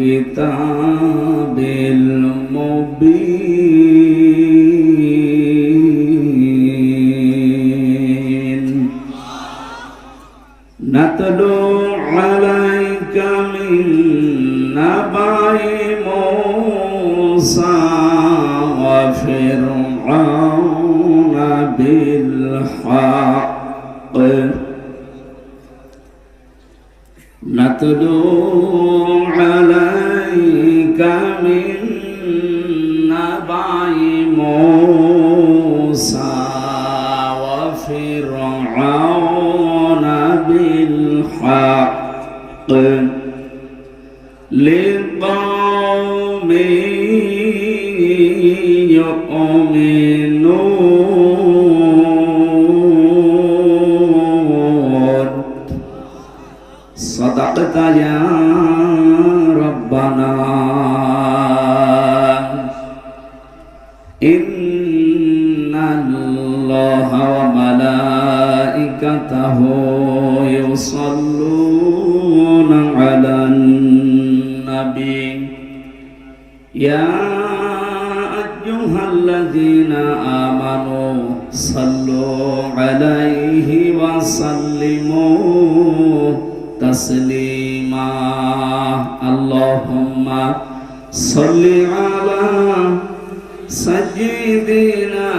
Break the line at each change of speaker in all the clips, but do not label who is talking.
الكتاب المبين نتلو عليك من نبع موسى وفرعون بالحق نتلو عليك من نبع موسى وفرعون بالحق لقوم يؤمنون صدقت يا ربنا إن الله وملائكته يصلون على النبي يا أيها الذين آمنوا صلوا عليه وسلموا تسليما اللهم صل على سيدنا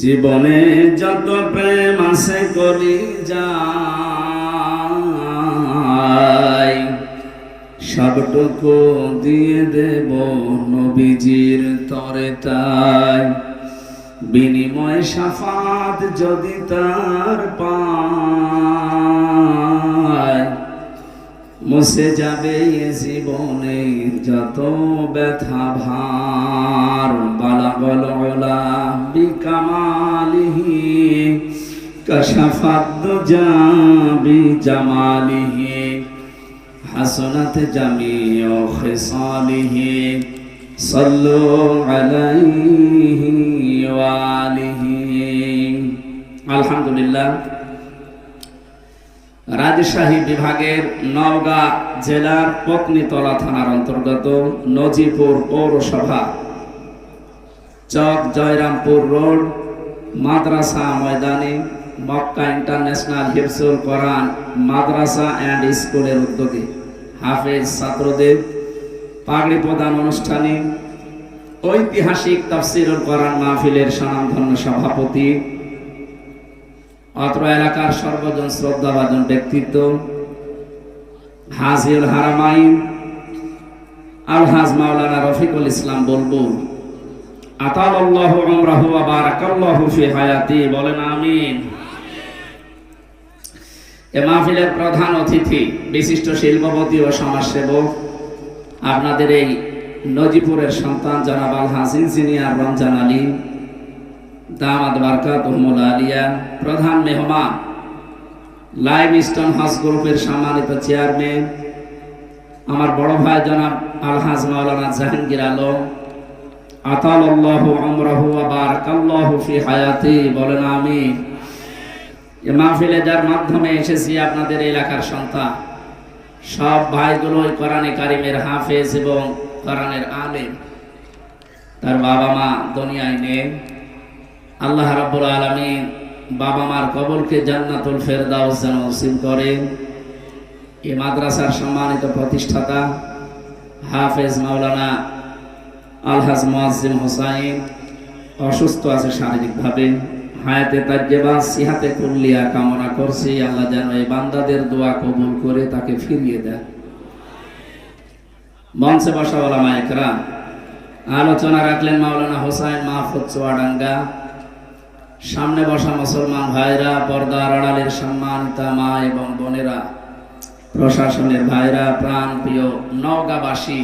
জীবনে যত প্রেম আছে করি যাই সবটুকু দিয়ে দেব নবীজির তরে তাই। বিনিময় সাফাত যদি তার পায়, মুছে যাবে জীবনে যত ব্যথা ভার। বালাগল ওলা বিকামালিহি, কশফাত জাবি জামালিহি। হাসনাত জামিউ খিসালিহি, সাল্লু আলাইহি ওয়া আলিহি। আলহামদুলিল্লাহ। রাজশাহী বিভাগের নওগাঁ জেলার পত্নীতলা থানার অন্তর্গত নজিপুর পৌরসভা, চক জয়রামপুর রোড, মাদ্রাসা ময়দানে Mecca International Hifzul Quran Madrasa and স্কুলের উদ্যোগে। হাফেজ ছাত্রদের পাগড়ি প্রদান অনুষ্ঠানে ঐতিহাসিক তাফসিরুল কোরআন মাহফিলের স্বনামধন্য সভাপতি, অত্র এলাকার সর্বজন শ্রদ্ধাভাজন ব্যক্তিত্ব, হাজিউল হারামাইন আলহাজ মাওলানা রফিকুল ইসলাম বলবুল আতাল আল্লাহ আমরাহু ওয়া বারাকাল্লাহু ফি হায়াতি, বলেন আমিন। এ মাহফিলের প্রধান অতিথি, বিশিষ্ট শিল্পপতি ও সমাজসেবক, আপনাদের এই নজিপুরের সন্তান জনাব আলহাজ ইঞ্জিনিয়ার রমজান আলী দামাদ বারকাত আলিয়া, প্রধান মেহমান, লাইভ স্টোন হাউস গ্রুপের সম্মানিত চেয়ারম্যান, আমার বড় ভাই জনাব আলহাজ মাওলানা জাহাঙ্গীর আলম আতাল্লাহু আমরাহু আবার বারাকাল্লাহু ফি হায়াতি, বলেন আমি এ মাহফিলে যার মাধ্যমে এসেছি আপনাদের এলাকার সন্তান, সব ভাইগুলোই কোরআনে কারিমের হাফেজ এবং কোরআনের আলেম। তার বাবা মা দুনিয়ায় নেই। আল্লাহ রাব্বুল আলামিন বাবা মার কবরকে জান্নাতুল ফেরদাউস যেন নসিব করেন। এই মাদ্রাসার সম্মানিত প্রতিষ্ঠাতা হাফেজ মাওলানা আলহাজ মুয়াজ্জিম হোসাইন অসুস্থ আছে শারীরিকভাবে। হায়াতে তাজ্জেবা, সিহাতে কুল্লিয়া কামনা করছি। আল্লাহ যেন এই বান্দাদের দোয়া কবুল করে তাকে ফিরিয়ে দেয়। মঞ্চে বসা ওলামা একরাম, আলোচনা রাখলেন মাওলানা হোসাইন মাহফুজ চুয়াডাঙ্গা। সামনে বসা মুসলমান ভাইরা, পর্দার আড়ালের সম্মানিতা মা এবং বোনেরা, প্রশাসনের ভাইরা প্রাণ প্রিয় নওগাঁবাসী,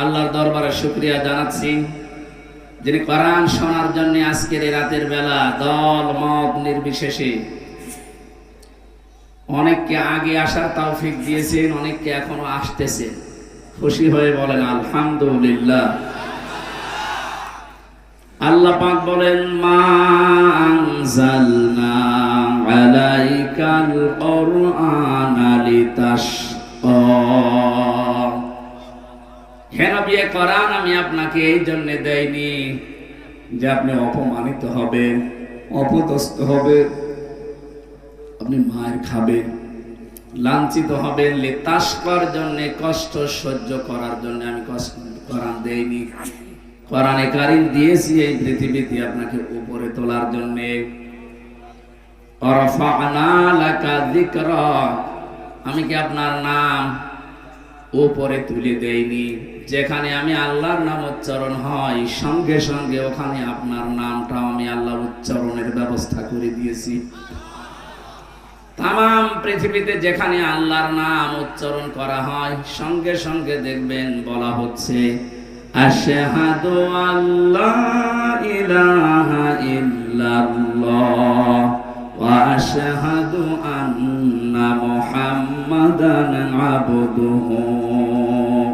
আল্লাহর দরবারে শুক্রিয়া জানাচ্ছি। যিনি কোরআন শোনার জন্য আজকের এই রাতের বেলা দল, মত নির্বিশেষে অনেককে আগে আসার তৌফিক দিয়েছেন, অনেককে এখনও আসতেছেন। খুশি হয়ে বলেন, আলহামদুলিল্লাহ। আল্লাহ পাক বলেন, মা আনজালনা আলাইকাল কুরআনা লিতাশকা। কেন বিয়ে করান আমি আপনাকে এই জন্য দেয়নি যে আপনি অপমানিত হবেন অপদস্থ হবেন আপনি মায়ের খাবেন, লাঞ্ছিত হবেন, লেতাসকর জন্য, কষ্ট সহ্য করার জন্য আমি কষ্ট করান দেইনি। কোরআনে কারিম দিয়েছি এই পৃথিবীতে আপনাকে উপরে তোলার জন্য। আমি কি আপনার নাম? উপরে তুলে দেইনি যেখানে আমি আল্লাহর নাম উচ্চারণ হয়, সঙ্গে সঙ্গে ওখানে আপনার নামটাও আমি আল্লাহ উচ্চারণের ব্যবস্থা করে দিয়েছি। তাম পৃথিবীতে যেখানে আল্লাহর নাম উচ্চারণ করা হয়, সঙ্গে সঙ্গে দেখবেন বলা হচ্ছে আল্লাহ ইলাহা ইল্লাল্লাহ। আন্না মুহাম্মাদান আবদুহু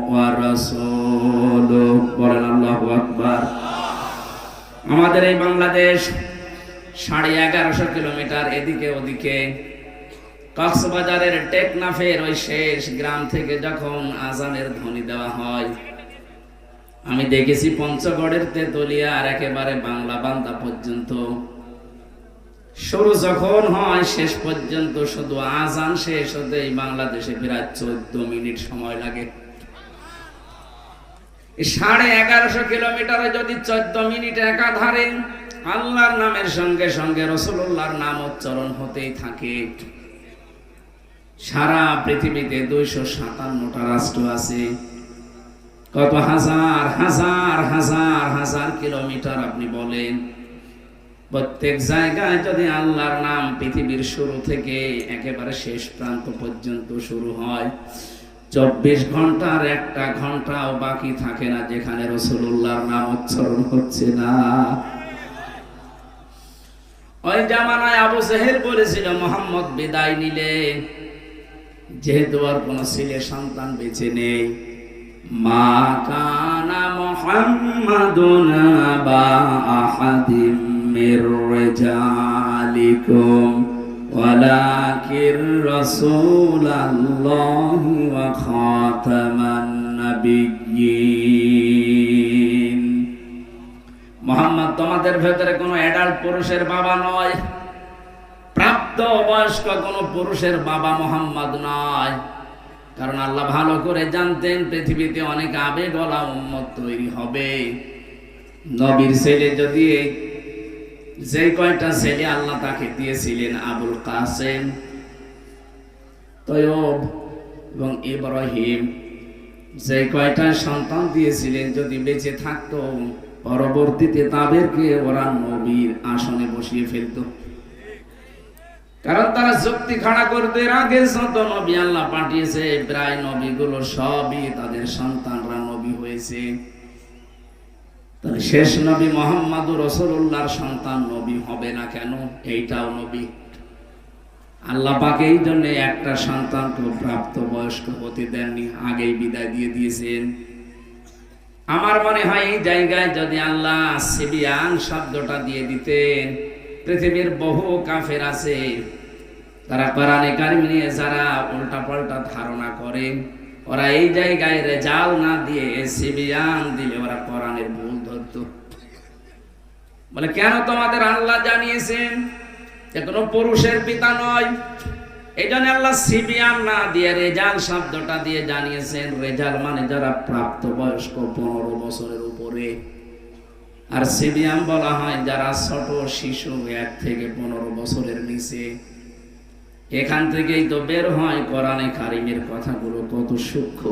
ওয়া রাসূলুহু বলেন আল্লাহু আকবার। আমাদের এই বাংলাদেশ সাড়ে এগারোশো কিলোমিটার এদিকে ওদিকে। কক্সবাজারের টেকনাফের ওই শেষ গ্রাম থেকে যখন আজানের ধ্বনি দেওয়া হয়, আমি দেখেছি পঞ্চগড়ের তেতুলিয়া আর একেবারে বাংলা বান্দা পর্যন্ত শুরু যখন হয়, শেষ পর্যন্ত শুধু আজান শেষ হতে বাংলাদেশে প্রায় চোদ্দ মিনিট সময় লাগে। সাড়ে এগারোশো কিলোমিটারে যদি চোদ্দ মিনিট একাধারে আল্লাহর নামের সঙ্গে সঙ্গে রসুল্লাহর নাম উচ্চারণ হতেই থাকে। সারা পৃথিবীতে দুইশো সাতান্নটা রাষ্ট্র আছে। কত হাজার হাজার হাজার হাজার কিলোমিটার আপনি বলেন। প্রত্যেক জায়গায় যদি আল্লাহর নাম পৃথিবীর শুরু থেকে একেবারে শেষ প্রান্ত পর্যন্ত শুরু হয়, চব্বিশ ঘণ্টার একটা ঘন্টাও বাকি থাকে না যেখানে রসুল্লাহর নাম উচ্চারণ হচ্ছে না। ওই জামানায় আবু সেহেল বলেছিল, মোহাম্মদ বিদায় নিলে, যেহেতু আর কোন ছেলে সন্তান বেঁচে নেই, মা কানা মুহাম্মাদুন বা আহাদিম মির রিজালিকুম ওয়ালাকির রাসূলুল্লাহি ওয়া খাতামান নাবিয়্যিন মোহাম্মদ, তোমাদের ভেতরে কোনো অ্যাডাল্ট পুরুষের বাবা নয়। প্রাপ্ত বয়স্ক কোন পুরুষের বাবা মোহাম্মদ নয়। কারণ আল্লাহ ভালো করে জানতেন, পৃথিবীতে অনেক আবেগলা উম্মত তৈরি হবে। নবীর ছেলে যদি যে কয়টা ছেলে আল্লাহ তাকে দিয়েছিলেন আবুল কাসেম, তয়ব এবং ইব্রাহিম, যে কয়টা সন্তান দিয়েছিলেন যদি বেঁচে থাকতো, পরবর্তীতে তাদেরকে ওরা নবীর আসনে বসিয়ে ফেলতো। কারণ তারা শক্তি খাড়া করতে আগে শত নবী আল্লাহ পাঠিয়েছে, প্রায় নবীগুলো সবই তাদের সন্তানরা নবী হয়েছে। শেষ নবী মোহাম্মদ রসুল্লাহর সন্তান নবী হবে না কেন? এইটাও নবী। আল্লাহ পাকে এই জন্য একটা সন্তানকে প্রাপ্ত বয়স্ক হতে দেননি, আগেই বিদায় দিয়ে দিয়েছেন। আমার মনে হয় এই জায়গায় যদি আল্লাহ সিবিয়ান শব্দটা দিয়ে দিতেন, পৃথিবীর বহু কাফের আছে, তারা কোরআনে কারিম নিয়ে যারা উল্টা পাল্টা ধারণা করে ওরা এই জায়গায় রেজাল না দিয়ে সিবিয়ান দিলে ওরা কোরআনের ভুল ধরত। বলে, কেন তোমাদের আল্লাহ জানিয়েছেন যে কোনো পুরুষের পিতা নয়? এই জন্য আল্লাহ সিবিয়ান না দিয়ে রেজাল শব্দটা দিয়ে জানিয়েছেন। রেজাল মানে যারা প্রাপ্ত বয়স্ক পনেরো বছরের উপরে। আর সিবিয়াম বলা হয় যারা ছোট, শিশু, এক থেকে পনেরো বছরের নিচে। এখান থেকেই তো বের হয় কোরআনে কারিমের কথাগুলো, কত সূক্ষ্ম।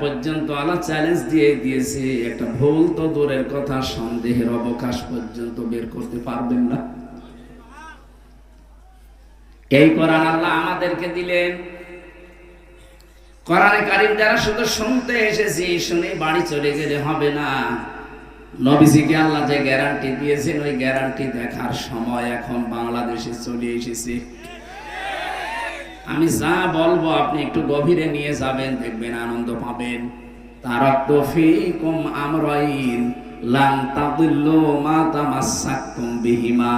পর্যন্ত চ্যালেঞ্জ দিয়ে দিয়েছে, একটা ভুল তো দূরের কথা, সন্দেহের অবকাশ পর্যন্ত বের করতে পারবেন না। এই কোরআন আল্লাহ আমাদেরকে দিলেন। কোরআনে কারিম যারা শুধু শুনতে এসেছি, শুনে বাড়ি চলে গেলে হবে না। নবীজিকে আল্লাহ যে গ্যারান্টি দিয়েছেন, ওই গ্যারান্টি দেখার সময় এখন বাংলাদেশে চলে এসেছে। আমি যা বলব আপনি একটু গভীরে নিয়ে যাবেন, দেখবেন আনন্দ পাবেন। তারাক্তু ফীকুম আমরাইন লান তাদিল্লু মা তামাসসাকতুম বিহিমা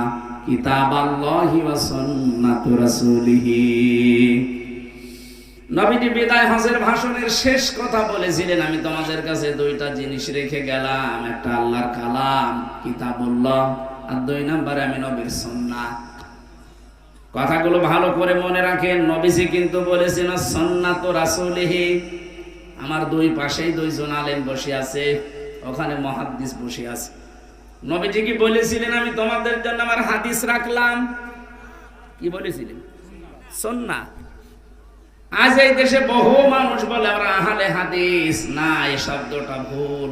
কিতাবাল্লাহি ওয়া সুন্নাতু রাসূলিহি। নবীজি বিদায় হজের ভাষণের শেষ কথা বলেছিলেন, আমি তোমাদের কাছে দুইটা জিনিস রেখে গেলাম, একটা আল্লাহর কালাম, কিতাবুল্লাহ, আর দুই নাম্বারে আমি নবীর সুন্নাহ। কথাগুলো ভালো করে মনে রাখেন, নবীজি কিন্তু বলেছেন সন্ন্যাত রাসূলিহি। আমার দুই পাশেই দুইজন আলেম বসে আছে, ওখানে মহাদ্দিস বসে আছে। নবীজি কি বলেছিলেন, আমি তোমাদের জন্য আমার হাদিস রাখলাম? কি বলেছিলেন? সন্না আজ এই দেশে বহু মানুষ বলে আমরা আহালে হাদিস। না এই শব্দটা ভুল।